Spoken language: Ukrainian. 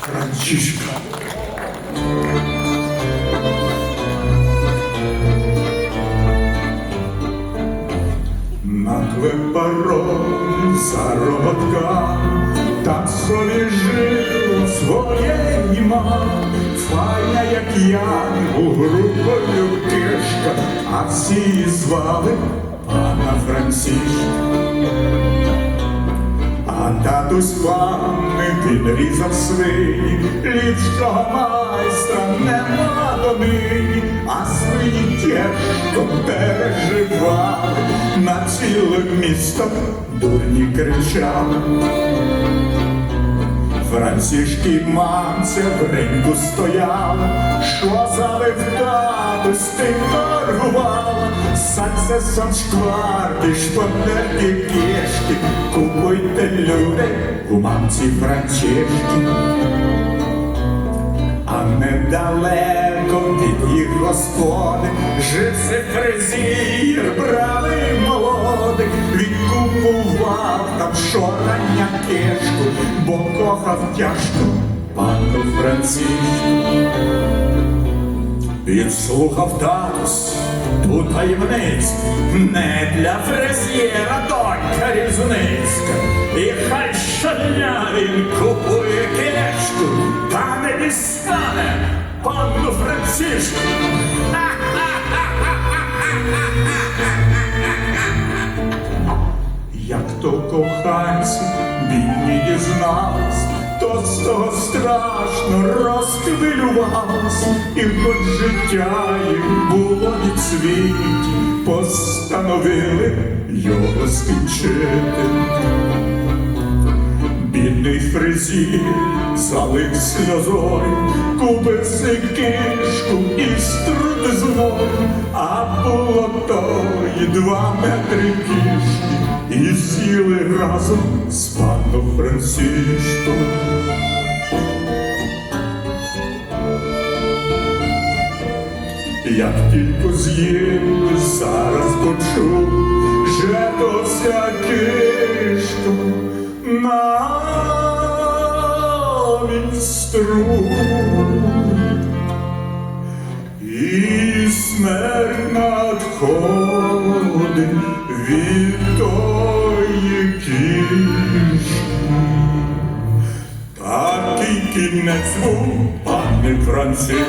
Францішка. На клепарові зародка, там собі жив своєї мам, файна, як я, у групою кишка, а всі звали пана Францішка. А татусь пани підрізав свині, ліпшого майстра нема до нині, а свині тяжко переживали, на ціле місто дурні кричали. Францішки мамця в ринку стояла, що залив татусь ти торгувала, Саксесом шкварки, шпатерки, купуйте люди у мамці Францішки. А недалеко від їх господи жив се фрезір, бравий молодик, він купував там шорання кишку, бо кохав тяжко пану Францішку. Підслухав татус ту таємницю, не для фрезєра донька різницька. І хай щодня він купує кешку, та не дістане панну Францішку. Як то коханці то з того страшно розхвилювалась, і хоч життя їм було від світі, постановили його скінчити. Бідний фрезір залив сльозою, кубиси кишку і струти злою, а було то і два метри кішки, і сіли разом з паном Францішком. Як тільки з'їв, зараз почув, вся кишка на мінстру. І смерть надходить від тої Inne zu, Panne Franzischkin.